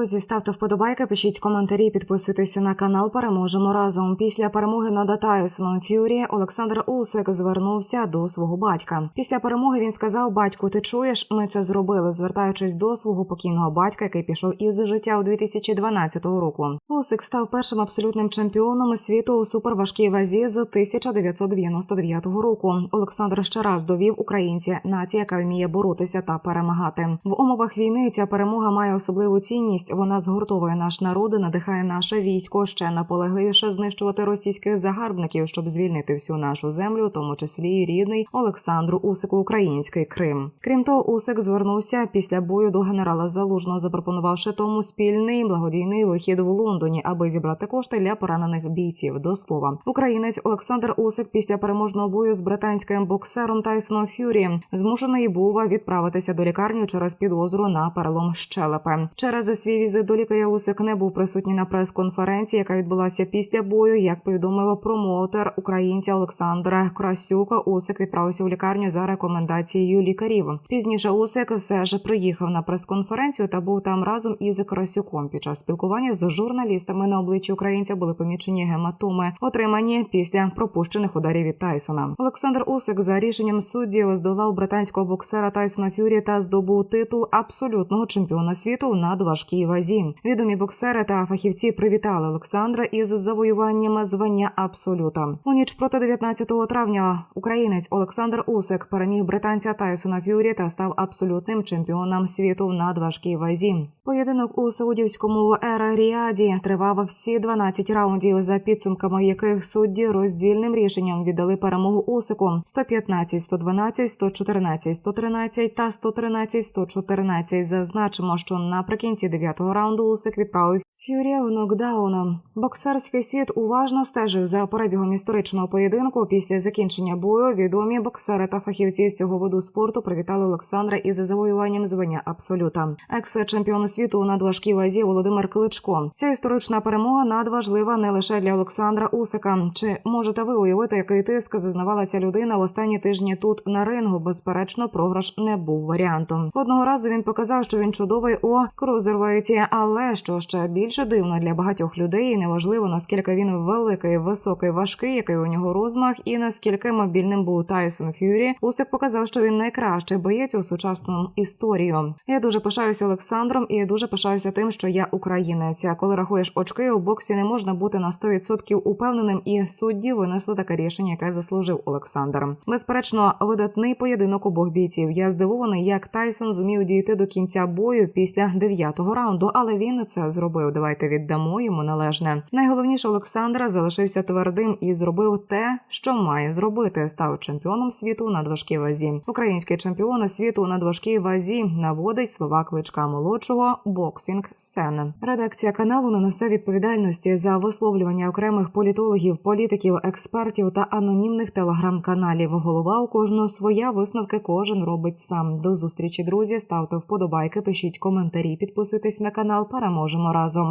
Друзі, ставте вподобайки, пишіть коментарі, підписуйтеся на канал. Переможемо разом. Після перемоги над Тайсоном Ф'юрі Олександр Усик звернувся до свого батька. Після перемоги він сказав: Батьку, ти чуєш? Ми це зробили, звертаючись до свого покійного батька, який пішов із життя у 2012 року. Усик став першим абсолютним чемпіоном світу у суперважкій вазі з 1999 року. Олександр ще раз довів українці нація, яка вміє боротися та перемагати. В умовах війни ця перемога має особливу цінність. Вона згуртовує наш народ, і надихає наше військо ще наполегливіше знищувати російських загарбників, щоб звільнити всю нашу землю, у тому числі і рідний Олександру Усику, український Крим. Крім того, Усик звернувся після бою до генерала Залужного, запропонувавши тому спільний благодійний вихід в Лондоні, аби зібрати кошти для поранених бійців. До слова, українець Олександр Усик після переможного бою з британським боксером Тайсоном Ф'юрі змушений був відправитися до лікарні через підозру на перелом щелепи. Через свій візит до лікаря Усик не був присутній на прес-конференції, яка відбулася після бою. Як повідомив промоутер українця Олександра Красюка, Усик відправився у лікарню за рекомендацією лікарів. Пізніше Усик все ж приїхав на прес-конференцію та був там разом із Красюком. Під час спілкування з журналістами на обличчі українця були помічені гематоми, отримані після пропущених ударів від Тайсона. Олександр Усик за рішенням суддів здолав британського боксера Тайсона Фюрі та здобув титул абсолютного чемпіона світу в надважкій вазі. Відомі боксери та фахівці привітали Олександра із завоюванням звання абсолюта. У ніч проти 19 травня українець Олександр Усик переміг британця Тайсона Фюрі та став абсолютним чемпіоном світу в надважкій вазі. Поєдинок у саудівському ера Ріаді тривав всі 12 раундів, за підсумками яких судді роздільним рішенням віддали перемогу Усику 115 112 114 113 та 113 114 Зазначимо, що наприкінці дев'ятого раунду Усик відправив Фюрі в нокдаун. Боксерський світ уважно стежив за перебігом історичного поєдинку. Після закінчення бою відомі боксери та фахівці з цього виду спорту привітали Олександра із завоюванням звання абсолюта. Екс-чемпіон світу у надважкій вазі Володимир Кличко. Ця історична перемога надважлива не лише для Олександра Усика. Чи можете ви уявити, який тиск зазнавала ця людина в останні тижні тут на рингу? Безперечно, програш не був варіантом. Одного разу він показав, що він чудовий у крузервейті, але що ще більше дивно для багатьох людей, неважливо наскільки він великий, високий, важкий, який у нього розмах, і наскільки мобільним був Тайсон Ф'юрі, Усик показав, що він найкращий боєць у сучасному історію. Я дуже пишаюся Олександром і дуже пишаюся тим, що я українець. А коли рахуєш очки у боксі, не можна бути на 100% упевненим, і судді винесли таке рішення, яке заслужив Олександр. Безперечно, видатний поєдинок обох бійців. Я здивований, як Тайсон зумів дійти до кінця бою після дев'ятого раунду, але він це зробив. Давайте віддамо йому належне. Найголовніше Олександра залишився твердим і зробив те, що має зробити. Став чемпіоном світу у надважкій вазі. Український чемпіон світу у надважкій вазі наводить слова кличка молодшого боксінг сцени. Редакція каналу не несе відповідальності за висловлювання окремих політологів, політиків, експертів та анонімних телеграм-каналів. Голова у кожного своя висновки кожен робить сам. До зустрічі, друзі. Ставте вподобайки, пишіть коментарі, підписуйтесь на канал. Переможемо разом.